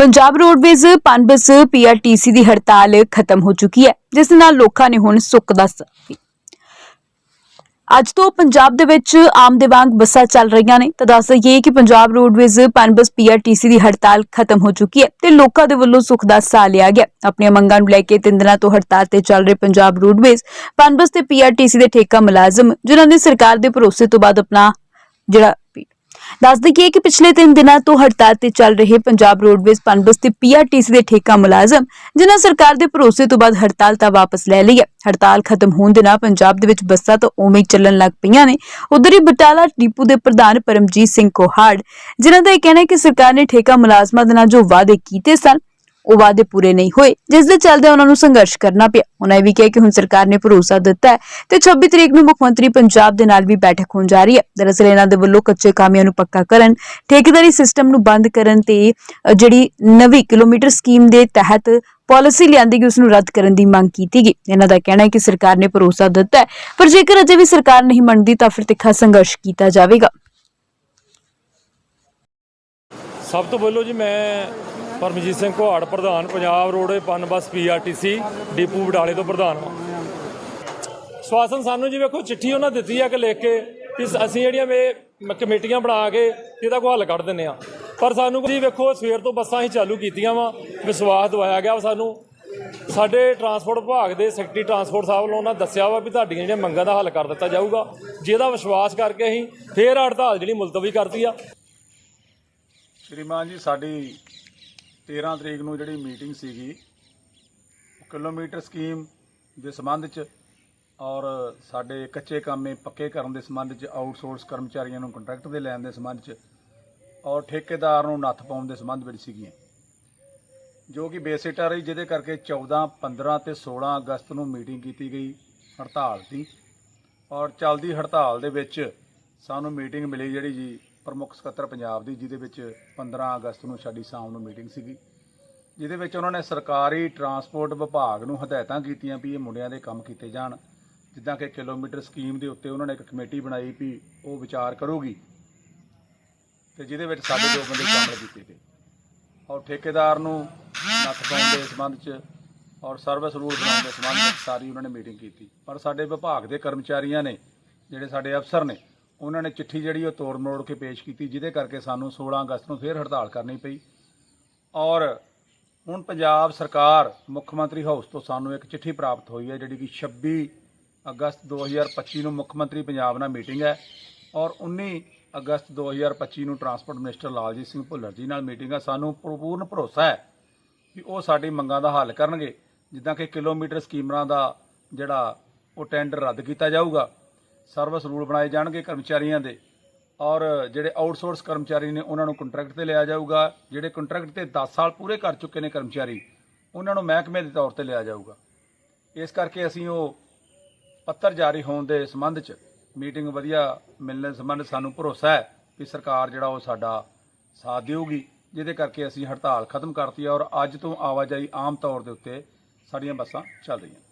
Punjab roadways Punbus PRTC ਦੀ ਹੜਤਾਲ ਖਤਮ ਹੋ ਚੁੱਕੀ ਹੈ, ਜਿਸ ਨਾਲ ਲੋਕਾਂ ਨੇ ਹੁਣ ਸੁੱਖ ਦਾ ਸਾਹ ਅੱਜ ਤੋਂ ਪੰਜਾਬ ਦੇ ਵਿੱਚ ਆਮ ਦੇ ਵਾਂਗ ਬੱਸਾਂ ਚੱਲ ਰਹੀਆਂ ਨੇ। ਤਾਂ ਦੱਸ ਦਈਏ ਕਿ ਪੰਜਾਬ ਰੋਡਵੇਜ਼ ਪਨਬਸ ਪੀਆਰਟੀਸੀ ਦੀ ਹੜਤਾਲ ਖਤਮ ਹੋ ਚੁੱਕੀ ਹੈ ਤੇ ਲੋਕਾਂ ਦੇ ਵੱਲੋਂ ਸੁੱਖ ਦਾ ਸਾਹ ਲਿਆ ਗਿਆ। ਆਪਣੀਆਂ ਮੰਗਾਂ ਨੂੰ ਲੈ ਕੇ ਤਿੰਨ ਦਿਨਾਂ ਤੋਂ ਹੜਤਾਲ ਤੇ ਚੱਲ ਰਹੇ ਪੰਜਾਬ ਰੋਡਵੇਜ਼ ਪਨਬਸ ਤੇ ਪੀਆਰਟੀਸੀ ਦੇ ਠੇਕਾ ਮੁਲਾਜ਼ਮ, ਜਿਨ੍ਹਾਂ ਨੇ ਸਰਕਾਰ ਦੇ ਭਰੋਸੇ ਤੋਂ ਬਾਅਦ ਆਪਣਾ ਜਿਹੜਾ ਦੱਸ ਦਈਏ ਕਿ ਪਿਛਲੇ 3 ਦਿਨਾਂ ਤੋਂ ਹੜਤਾਲ ਤੇ ਚੱਲ ਰਹੇ ਪੰਜਾਬ ਰੋਡਵੇਜ਼ ਪਨਬਸ ਤੇ ਪੀਆਰਟੀਸੀ ਦੇ ਠੇਕਾ ਮੁਲਾਜ਼ਮ, ਜਿਨ੍ਹਾਂ ਸਰਕਾਰ ਦੇ ਭਰੋਸੇ ਤੋਂ ਬਾਅਦ ਹੜਤਾਲ ਤਾਂ ਵਾਪਸ ਲੈ ਲਈ ਹੈ। ਹੜਤਾਲ ਖਤਮ ਹੋਣ ਦੇ ਨਾਲ ਪੰਜਾਬ ਦੇ ਵਿੱਚ ਬੱਸਾਂ ਤਾਂ ਉਵੇਂ ਹੀ ਚੱਲਣ ਲੱਗ ਪਈਆਂ ਨੇ। ਉਧਰ ਹੀ ਬਟਾਲਾ ਡਿਪੂ ਦੇ ਪ੍ਰਧਾਨ ਪਰਮਜੀਤ ਸਿੰਘ ਕੋਹਾੜ, ਜਿਨ੍ਹਾਂ ਦਾ ਇਹ ਕਹਿਣਾ ਹੈ ਕਿ ਸਰਕਾਰ ਨੇ ਠੇਕਾ ਮੁਲਾਜ਼ਮਾਂ ਦੇ ਨਾਲ ਜੋ ਵਾਅਦੇ ਕੀਤੇ ਸਨ ਉਹ ਵਾਅਦੇ ਪੂਰੇ ਨਹੀਂ ਹੋਏ, ਜਿਸ ਦੇ ਚੱਲਦੇ ਉਹਨਾਂ ਨੂੰ ਸੰਘਰਸ਼ ਕਰਨਾ ਪਿਆ। ਉਹਨਾਂ ਇਹ ਵੀ ਕਿਹਾ ਕਿ ਹੁਣ ਸਰਕਾਰ ਨੇ ਭਰੋਸਾ ਦਿੱਤਾ ਹੈ ਤੇ 26 ਤਰੀਕ ਨੂੰ ਮੁੱਖ ਮੰਤਰੀ ਪੰਜਾਬ ਦੇ ਨਾਲ ਵੀ ਬੈਠਕ ਹੋਣ ਜਾ ਰਹੀ ਹੈ। ਦਰਅਸਲ ਇਹਨਾਂ ਦੇ ਵੱਲੋਂ ਕੱਚੇ ਕਾਮਿਆਂ ਨੂੰ ਪੱਕਾ ਕਰਨ, ਠੇਕੇਦਾਰੀ ਸਿਸਟਮ ਨੂੰ ਬੰਦ ਕਰਨ ਤੇ ਜਿਹੜੀ ਨਵੀਂ ਕਿਲੋਮੀਟਰ ਸਕੀਮ ਦੇ ਤਹਿਤ ਪਾਲਿਸੀ ਲਿਆਂਦੀ ਗਈ ਉਸ ਨੂੰ ਰੱਦ ਕਰਨ ਦੀ ਮੰਗ ਕੀਤੀ ਗਈ। ਇਹਨਾਂ ਦਾ ਕਹਿਣਾ ਹੈ ਕਿ ਸਰਕਾਰ ਨੇ ਭਰੋਸਾ ਦਿੱਤਾ ਹੈ, ਪਰ ਜੇਕਰ ਅਜੇ ਵੀ ਸਰਕਾਰ ਨਹੀਂ ਮੰਨਦੀ ਤਾਂ ਫਿਰ ਤਿੱਖਾ ਸੰਘਰਸ਼ ਕੀਤਾ ਜਾਵੇਗਾ। ਸਭ ਤੋਂ ਪਹਿਲਾਂ ਜੀ ਮੈਂ ਪਰਮਜੀਤ ਸਿੰਘ ਘੁਆੜ ਪ੍ਰਧਾਨ ਪੰਜਾਬ ਰੋਡ ਪਨ ਬੱਸ ਪੀਆਰਟੀਸੀ ਡਿਪੂ ਬਡਾਲੇ ਤੋਂ ਪ੍ਰਧਾਨ ਹਾਂ ਸਵਾਸਨ ਸਾਨੂੰ ਜੀ ਵੇਖੋ, ਚਿੱਠੀ ਉਹਨਾਂ ਦਿੱਤੀ ਆ ਕਿ ਲਿਖ ਕੇ, ਕਿ ਅਸੀਂ ਜਿਹੜੀਆਂ ਮੇ, ਕਮੇਟੀਆਂ ਬਣਾ ਕੇ ਇਹਦਾ ਕੋਈ ਹੱਲ ਕੱਢ ਦਿੰਨੇ ਆ। ਪਰ ਸਾਨੂੰ ਜੀ ਵੇਖੋ, ਸਵੇਰ ਤੋਂ ਬੱਸਾਂ ਹੀ ਚਾਲੂ ਕੀਤੀਆਂ ਵਾ, ਵਿਸ਼ਵਾਸ ਦਵਾਇਆ ਗਿਆ ਵਾ ਸਾਨੂੰ। ਸਾਡੇ ਟਰਾਂਸਪੋਰਟ ਵਿਭਾਗ ਦੇ ਸੈਕਟਰੀ ਟਰਾਂਸਪੋਰਟ ਸਾਹਿਬ ਵੱਲੋਂ ਉਹਨਾਂ ਦੱਸਿਆ ਵਾ ਵੀ ਤੁਹਾਡੀਆਂ ਜਿਹੜੀਆਂ ਮੰਗਾਂ ਦਾ ਹੱਲ ਕਰ ਦਿੱਤਾ ਜਾਊਗਾ। ਜਿਹਦਾ ਵਿਸ਼ਵਾਸ ਕਰਕੇ ਅਸੀਂ ਫੇਰ ਹੜਤਾਲ ਜਿਹੜੀ ਮੁਲਤਵੀ ਕਰਤੀ ਆ। ਸ਼੍ਰੀਮਾਨ ਜੀ, ਸਾਡੀ 13 ਤਰੀਕ ਨੂੰ ਜਿਹੜੀ ਮੀਟਿੰਗ ਸੀਗੀ ਕਿਲੋਮੀਟਰ ਸਕੀਮ ਦੇ ਸੰਬੰਧ ਚ ਔਰ ਸਾਡੇ ਕੱਚੇ ਕੰਮੇ ਪੱਕੇ ਕਰਨ ਦੇ ਸੰਬੰਧ ਚ, ਆਊਟਸੋਰਸ ਕਰਮਚਾਰੀਆਂ ਨੂੰ ਕੰਟਰੈਕਟ ਦੇ ਲੈਣ ਦੇ ਸੰਬੰਧ ਚ ਔਰ ਠੇਕੇਦਾਰ ਨੂੰ ਨੱਥ ਪਾਉਣ ਦੇ ਸੰਬੰਧ ਵਿੱਚ ਸੀਗੀਆਂ। ਜੋ ਕਿ ਬੇਸਿਟਾ ਰਹੀ, ਜਿਹਦੇ ਕਰਕੇ 14 15 ਤੇ 16 ਅਗਸਤ ਨੂੰ ਮੀਟਿੰਗ ਕੀਤੀ ਗਈ ਹੜਤਾਲ ਦੀ। ਔਰ ਚੱਲਦੀ ਹੜਤਾਲ ਦੇ ਵਿੱਚ ਸਾਨੂੰ ਮੀਟਿੰਗ ਮਿਲੀ ਜਿਹੜੀ ਜੀ ਪ੍ਰਮੁੱਖ ਸਕੱਤਰ ਪੰਜਾਬ ਦੀ, ਜਿਹਦੇ ਵਿੱਚ 15 ਅਗਸਤ ਨੂੰ ਸਾਡੀ ਸ਼ਾਮ ਨੂੰ ਮੀਟਿੰਗ ਸੀਗੀ। ਜਿਹਦੇ ਵਿੱਚ ਉਹਨਾਂ ਨੇ ਸਰਕਾਰੀ ਟਰਾਂਸਪੋਰਟ ਵਿਭਾਗ ਨੂੰ ਹਦਾਇਤਾਂ ਕੀਤੀਆਂ ਵੀ ਇਹ ਮੁੰਡਿਆਂ ਦੇ ਕੰਮ ਕੀਤੇ ਜਾਣ। ਜਿੱਦਾਂ ਕਿ ਕਿਲੋਮੀਟਰ ਸਕੀਮ ਦੇ ਉੱਤੇ ਉਹਨਾਂ ਨੇ ਇੱਕ ਕਮੇਟੀ ਬਣਾਈ ਵੀ ਉਹ ਵਿਚਾਰ ਕਰੂਗੀ। ਤੇ ਜਿਹਦੇ ਵਿੱਚ ਸਾਡੇ ਦੋ ਬੰਦੇ ਸ਼ਾਮਲ ਕੀਤੇ ਗਏ। ਔਰ ਠੇਕੇਦਾਰ ਨੂੰ ਨੱਥ ਪਾਉਣ ਦੇ ਸੰਬੰਧ 'ਚ ਔਰ ਸਰਵਿਸ ਰੂਲ ਬਣਾਉਣ ਦੇ ਸੰਬੰਧ ਵਿੱਚ ਸਾਰੀ ਉਹਨਾਂ ਨੇ ਮੀਟਿੰਗ ਕੀਤੀ। ਪਰ ਸਾਡੇ ਵਿਭਾਗ ਦੇ ਕਰਮਚਾਰੀਆਂ ਨੇ, ਜਿਹੜੇ ਸਾਡੇ ਅਫਸਰ ਨੇ ਉਹਨਾਂ ਨੇ ਚਿੱਠੀ ਜਿਹੜੀ ਉਹ ਤੋੜ ਮਰੋੜ ਕੇ ਪੇਸ਼ ਕੀਤੀ, ਜਿਹਦੇ ਕਰਕੇ ਸਾਨੂੰ 16 ਅਗਸਤ ਨੂੰ ਫੇਰ ਹੜਤਾਲ ਕਰਨੀ ਪਈ। ਔਰ ਹੁਣ ਪੰਜਾਬ ਸਰਕਾਰ, ਮੁੱਖ ਮੰਤਰੀ ਹਾਊਸ ਤੋਂ ਸਾਨੂੰ ਇੱਕ ਚਿੱਠੀ ਪ੍ਰਾਪਤ ਹੋਈ ਹੈ, ਜਿਹੜੀ ਕਿ 26 ਅਗਸਤ 2025 ਨੂੰ ਮੁੱਖ ਮੰਤਰੀ ਪੰਜਾਬ ਨਾਲ ਮੀਟਿੰਗ ਹੈ। ਔਰ 19 ਅਗਸਤ 2025 ਨੂੰ ਟਰਾਂਸਪੋਰਟ ਮਿਨਿਸਟਰ ਲਾਲਜੀਤ ਸਿੰਘ ਭੁੱਲਰ ਜੀ ਨਾਲ ਮੀਟਿੰਗ ਹੈ। ਸਾਨੂੰ ਪੂਰਨ ਭਰੋਸਾ ਹੈ ਕਿ ਉਹ ਸਾਡੀ ਮੰਗਾਂ ਦਾ ਹੱਲ ਕਰਨਗੇ, ਜਿੱਦਾਂ ਕਿ ਕਿਲੋਮੀਟਰ ਸਕੀਮਰਾਂ ਦਾ ਜਿਹੜਾ ਉਹ ਟੈਂਡਰ ਰੱਦ ਕੀਤਾ ਜਾਊਗਾ। ਸਰਵਿਸ ਰੂਲ ਬਣਾਏ ਜਾਣਗੇ ਕਰਮਚਾਰੀਆਂ ਦੇ। ਔਰ ਜਿਹੜੇ ਆਊਟਸੋਰਸ ਕਰਮਚਾਰੀ ਨੇ, ਉਹਨਾਂ ਨੂੰ ਕੰਟਰੈਕਟ ਤੇ ਲਿਆ ਜਾਊਗਾ। ਜਿਹੜੇ ਕੰਟਰੈਕਟ ਤੇ 10 ਸਾਲ ਪੂਰੇ ਕਰ ਚੁੱਕੇ ਨੇ ਕਰਮਚਾਰੀ, ਉਹਨਾਂ ਨੂੰ ਮਹਿਕਮੇ ਦੇ ਤੌਰ ਤੇ ਲਿਆ ਜਾਊਗਾ। ਇਸ ਕਰਕੇ ਅਸੀਂ ਉਹ ਪੱਤਰ ਜਾਰੀ ਹੋਣ ਦੇ ਸੰਬੰਧ 'ਚ ਮੀਟਿੰਗ ਵਧੀਆ ਮਿਲਣ ਸੰਬੰਧ ਸਾਨੂੰ ਭਰੋਸਾ ਹੈ ਕਿ ਸਰਕਾਰ ਜਿਹੜਾ ਉਹ ਸਾਡਾ ਸਾਥ ਦੇਊਗੀ, ਜਿਹਦੇ ਕਰਕੇ ਅਸੀਂ ਹੜਤਾਲ ਖਤਮ ਕਰਤੀ ਔਰ ਅੱਜ ਤੋਂ ਆਵਾਜਾਈ ਆਮ ਤੌਰ ਦੇ ਉੱਤੇ ਸਾਡੀਆਂ ਬੱਸਾਂ ਚੱਲ ਰਹੀਆਂ